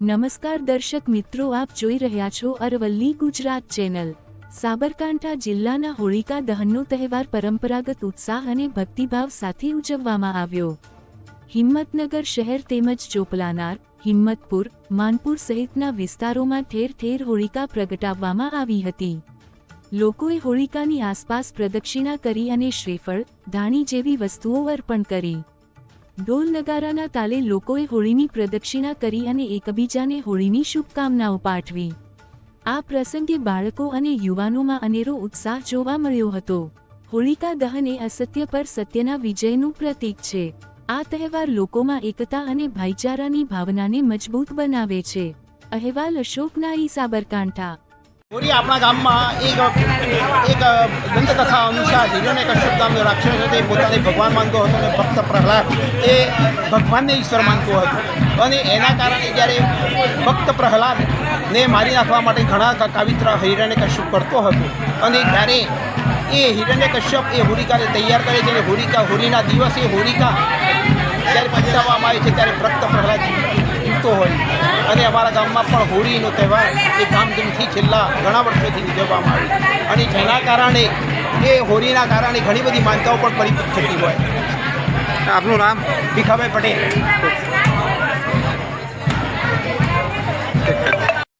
નમસ્કાર દર્શક મિત્રો, આપ જોઈ રહ્યા છો અરવલ્લી ગુજરાત ચેનલ. સાબરકાંઠા જિલ્લાના હોળિકા દહનનો તહેવાર પરંપરાગત ઉત્સાહ અને ભક્તિભાવ સાથે ઉજવવામાં આવ્યો. હિંમતનગર શહેર તેમજ ચોપલાનાર, હિંમતપુર, માનપુર સહિતના વિસ્તારોમાં ઠેર ઠેર હોળિકા પ્રગટાવવામાં આવી હતી. લોકોએ હોળિકાની આસપાસ પ્રદક્ષિણા કરી અને શ્રીફળ, ધાણી જેવી વસ્તુઓ અર્પણ કરી. ઢોલ નગારાના તાલે લોકોએ હોળીની પ્રદક્ષિણા કરી અને એકબીજાને હોળીની શુભકામનાઓ પાઠવી. આ પ્રસંગે બાળકો અને યુવાનોમાં અનેરો ઉત્સાહ જોવા મળ્યો હતો. હોળિકા દહન એ અસત્ય પર સત્યના વિજયનું પ્રતીક છે. આ તહેવાર લોકોમાં એકતા અને ભાઈચારાની ભાવનાને મજબૂત બનાવે છે. અહેવાલ અશોકના ઈ સાબરકાંઠા. હોળી આપણા ગામમાં એક એક દંતકથા અનુસાર હિરણ્ય કશ્યપ નામનો રાક્ષસ હતો. એ પોતાને ભગવાન માનતો હતો અને ભક્ત પ્રહલાદ એ ભગવાનને ઈશ્વર માનતો હતો. અને એના કારણે જ્યારે ભક્ત પ્રહલાદને મારી નાખવા માટે ઘણા કાવિત્ર હિરણ્ય કશ્યપ કરતો હતો અને ત્યારે એ હિરણ્ય કશ્યપ એ હોલિકાને તૈયાર કરે છે અને હોલિકા હોળીના દિવસે હોલિકા જ્યારે પ્રગટાવવામાં આવે છે ત્યારે ભક્ત પ્રહલાદ જીવતો હોય. અને અમારા ગામમાં પણ હોળીનો તહેવાર એ ધામધૂમથી છેલ્લા ઘણા વર્ષોથી ઉજવવામાં આવે અને જેના કારણે એ હોળીના કારણે ઘણી બધી માનતાઓ પણ પરિપૂર્ણ થતી હોય. આપનું નામ? ભીખાભાઈ પટેલ.